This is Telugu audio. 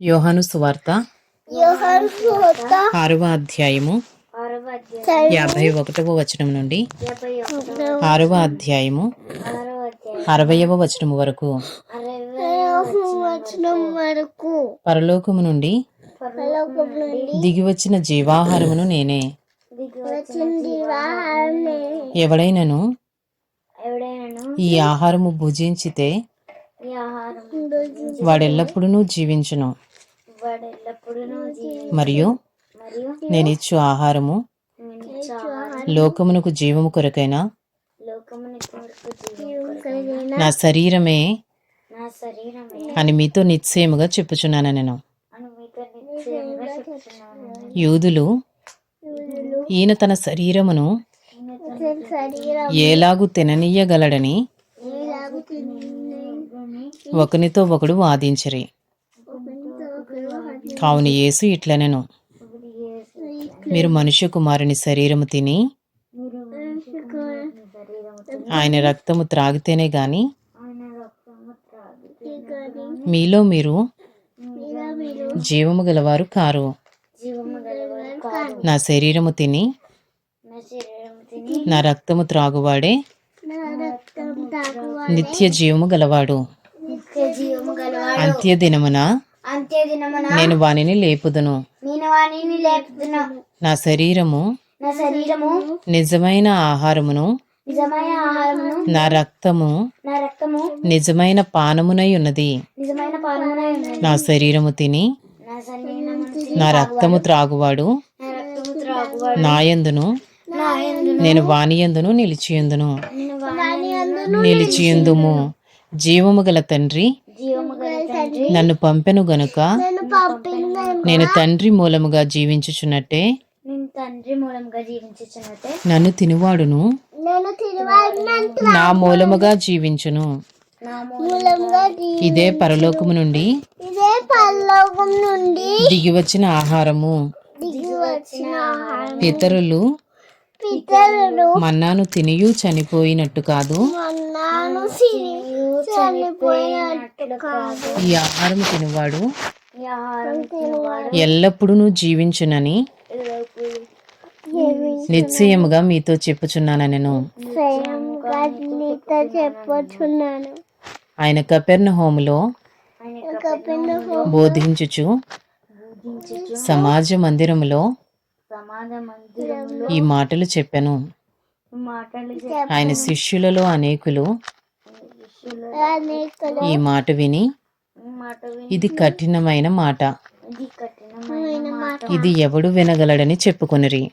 యోహాను సువార్త ఆరవ అధ్యాయము యాభై ఒకటవ వచనం నుండి ఆరవ అధ్యాయము అరవయవ వచనం వరకు పరలోకము నుండి దిగి వచ్చిన జీవాహారమును నేనే. ఎవడైనను ఈ ఆహారము భుజించితే వాడెల్లప్పుడూ జీవించును. మరియు నేనిచ్చు ఆహారము నేను ఇచ్చే ఆహారం లోకమునకు జీవము కొరకైన నా శరీరమే అని మీతో నిశ్చయముగా చెప్పుచున్నాను నేను. యూదులు ఈయన తన శరీరమును శరీరం ఏలాగు తిననీయగలడని ఒకనితో ఒకడు వాదించరి. కావున యేసు ఇట్లనెను. మీరు మనుష్య కుమారుని శరీరము తిని ఆయన రక్తము త్రాగితేనే గాని మీలో మీరు జీవము గలవారు కారు. నా శరీరము తిని నా రక్తము త్రాగువాడే నిత్య జీవము గలవాడు. అంత్య దినమున దినమున నేను వానిని లేపుదును. నేను లేపుతున్నా నా శరీరము నా శరీరము నిజమైన ఆహారమును నిజమైన ఆహారమును నా రక్తము నా రక్తము నిజమైన పానమునై ఉన్నది. నిజమైన పాలమునై ఉన్నది. నా శరీరము తిని నా రక్తము త్రాగువాడు. నాయందును. నేను వానియందును నిలిచియందును. నిలిచియందుము. జీవము గల తండ్రి నన్ను పంపెను గనుక నేను తండ్రి మూలముగా జీవించుచున్నట్టే. నన్ను తినువాడును. నా మూలముగా జీవించును. ఇదే పరలోకము నుండి ఇదే పరలోకం నుండి దిగి వచ్చిన ఆహారము. ఇతరులు పితరులు మన్నాను తినియు చనిపోయినట్టు కాదు. మన్నాను చనిపోయినట్టు కాదు. ఈ ఆహారం తినువాడు ఎల్లప్పుడూ జీవించునని నిశ్చయముగా మీతో చెప్పుచున్నాను. నేను చెప్పొచ్చున్నాను ఆయన కపెర్ణ హోములో బోధించుచు సమాజ మందిరములో ఈ మాటలు చెప్పాను. మాటలు ఆయన శిష్యులలో అనేకులు ఈ మాట విని ఈ మాట విని ఇది కఠినమైన మాట. ఇది కఠినమైన మాట. ఇది ఎవడు వినగలడని చెప్పుకొనిరి.